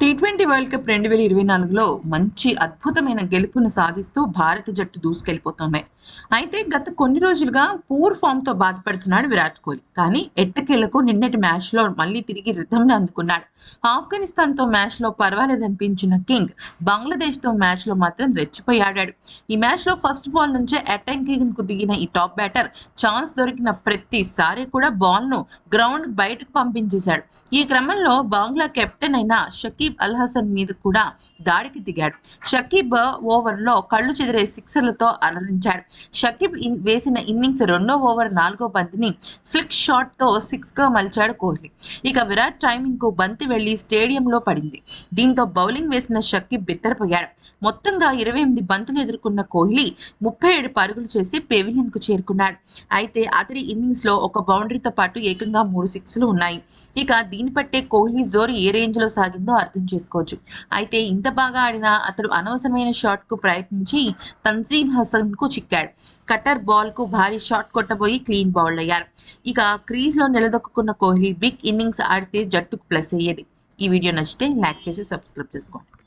T twenty world cup రెండు వేల ఇరవై నాలుగులో మంచి అద్భుతమైన గెలుపును సాధిస్తూ భారత జట్టు దూసుకెళ్ళిపోతుంది అయితే గత కొన్ని రోజులుగా పూర్ ఫామ్తో బాధపడుతున్నాడు విరాట్ కోహ్లీ. కానీ ఎట్టకేళ్ళకు నిన్నటి మ్యాచ్లో మళ్ళీ తిరిగి రిథంను అందుకున్నాడు. ఆఫ్ఘనిస్తాన్తో మ్యాచ్లో పర్వాలేదనిపించిన కింగ్ బంగ్లాదేశ్తో మ్యాచ్లో మాత్రం రెచ్చిపోయాడాడు ఈ మ్యాచ్లో ఫస్ట్ బాల్ నుంచే అటాకింగ్కు దిగిన ఈ టాప్ బ్యాటర్ ఛాన్స్ దొరికిన ప్రతిసారి కూడా బాల్ను గ్రౌండ్ బయటకు పంపించేశాడు. ఈ క్రమంలో బంగ్లా కెప్టెన్ అయిన షకీబ్ అల్ హసన్ మీద కూడా దాడికి దిగాడు. షకీబ్ ఓవర్లో కళ్ళు చెదిరే సిక్సర్లతో అలరించాడు షకీబ్ వేసిన ఇన్నింగ్స్ రెండో ఓవర్ నాలుగో బంతిని ఫ్లిక్ షాట్తో సిక్స్గా మలిచాడు కోహ్లీ. ఇక విరాట్ టైమింగ్కు బంతి వెళ్ళి స్టేడియంలో పడింది. దీంతో బౌలింగ్ వేసిన షకీబ్ బిత్తరపోయాడు. మొత్తంగా ఇరవై ఎనిమిది బంతులు ఎదుర్కొన్న కోహ్లీ ముప్పై ఏడు పరుగులు చేసి పెవిలియన్కు చేరుకున్నాడు. అయితే అతడి ఇన్నింగ్స్లో ఒక బౌండరీతో పాటు ఏకంగా మూడు సిక్స్లు ఉన్నాయి. ఇక దీన్ని బట్టే కోహ్లీ జోరు ఏ రేంజ్లో సాగిందో అర్థం చేసుకోవచ్చు. అయితే ఇంత బాగా ఆడిన అతడు అనవసరమైన షాట్కు ప్రయత్నించి తన్జీమ్ హసన్కు చిక్కాడు. కటర్ బాల్కు భారీ షాట్ కొట్టబోయి క్లీన్ బౌల్డ్ అయ్యారు ఇక క్రీజ్లో నిలదొక్కున్న కోహ్లీ బిగ్ ఇన్నింగ్స్ ఆడితే జట్టుకు ప్లస్ అయ్యేది. ఈ వీడియో నచ్చితే లైక్ చేసి సబ్స్క్రైబ్ చేసుకోండి.